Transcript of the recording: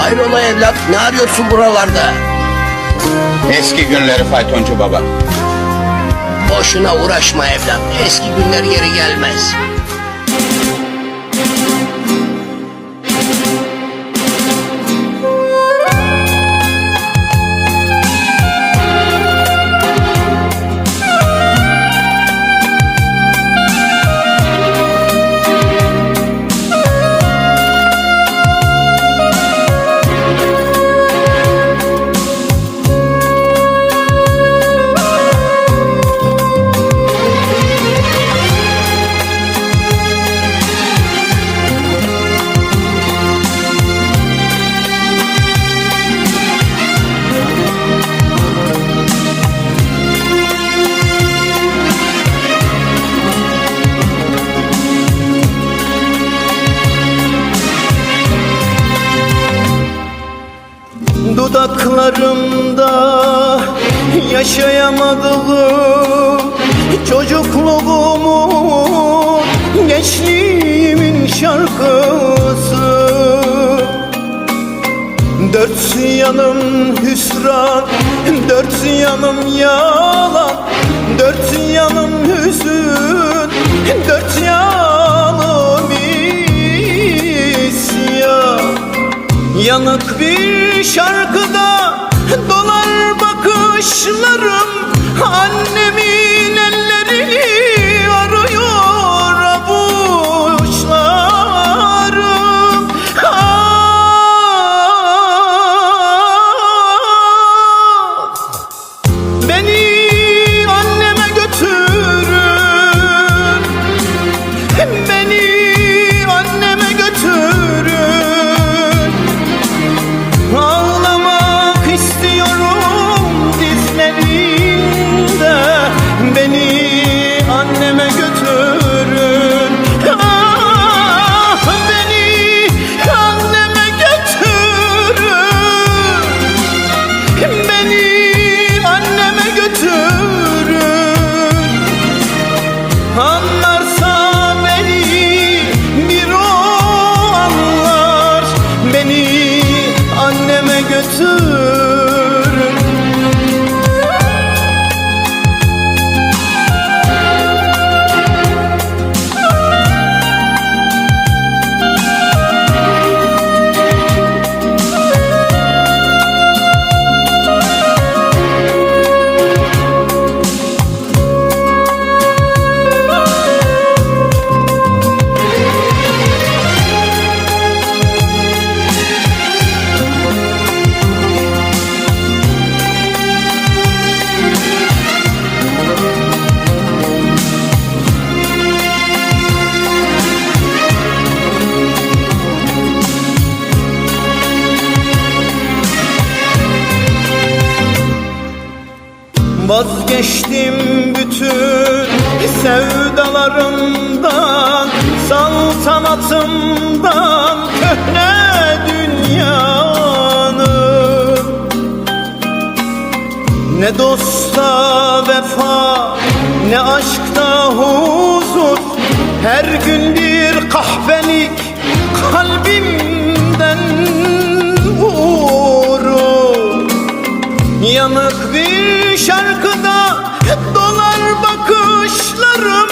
Hayrola evlat ne arıyorsun buralarda? Eski günleri faytoncu baba. Boşuna uğraşma evlat. Eski günler geri gelmez. Dudaklarımda yaşayamadığım Çocukluğumun, gençliğimin şarkısı. Dört yanım hüsran, dört yanım yalan Dört yanım hüzün, dört yanım Yanık bir şarkıda dolar bakışlarım. Annemin Vazgeçtim bütün sevdalarımdan Saltanatımdan köhne dünyanın Ne dosta vefa ne aşkta huzur. Her gün bir kahvelik kalbimden vurur Yanık bir şarkıda dolar bakışlarım